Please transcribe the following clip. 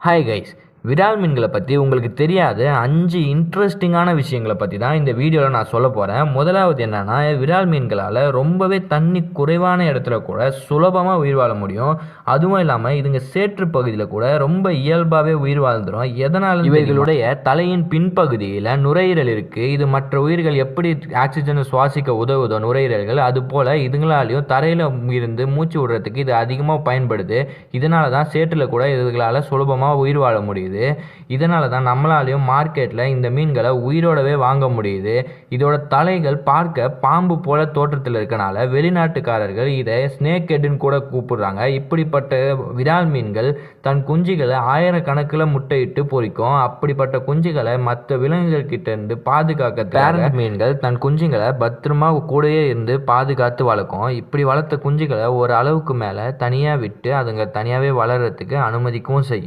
Hi guys, விரால் மீன்களை பற்றி உங்களுக்கு தெரியாத. அஞ்சு இன்ட்ரெஸ்டிங்கான விஷயங்களை பற்றி தான் இந்த வீடியோவில் நான் சொல்ல போகிறேன் முதலாவது என்னென்னா விரால் மீன்களால் ரொம்பவே தண்ணி குறைவான இடத்துல கூட சுலபமாக உயிர் வாழ முடியும். அதுவும் இல்லாமல் இதுங்க சேற்று பகுதியில் கூட ரொம்ப இயல்பாகவே உயிர் வாழ்ந்துடும் எதனால் இவைகளுடைய தலையின் பின்பகுதியில் நுரையீரல் இருக்குது இது மற்ற உயிர்கள் எப்படி ஆக்சிஜனை சுவாசிக்க உதவுதோ நுரையீரல்கள் அது போல் இதுங்களாலையும் தரையில் இருந்து மூச்சு விடுறதுக்கு இது அதிகமாக பயன்படுது. இதனால தான் சேற்றில் கூட இதுகளால் சுலபமாக உயிர் வாழ முடியுது. இதனால தான் நம்மளாலையும் மார்க்கெட்டில் இந்த மீன்களை உயிரோடவே வாங்க முடியுது. இதோட தலைகள் பார்க்க பாம்பு போல தோற்றத்தில் இருக்கனால வெளிநாட்டுக்காரர்கள் இதை ஸ்னேக் ஹெட்னு கூட கூப்பிடுறாங்க. இப்படிப்பட்ட விரால் மீன்கள் தன் குஞ்சுகளை ஆயிரக்கணக்கில் முட்டையிட்டு பொறிக்கும். அப்படிப்பட்ட குஞ்சுகளை மற்ற விலங்குகள் கிட்ட இருந்து பாதுகாக்க பேரண்ட் மீன்கள் தன் குஞ்சுகளை பத்திரமா கூடயே இருந்து பாதுகாத்து வளர்க்கும். இப்படி வளர்த்த குஞ்சுகளை ஒரு அளவுக்கு மேலே தனியாக விட்டு அதுங்க தனியாகவே வளர்கிறதுக்கு அனுமதிக்கவும் செய்யும்.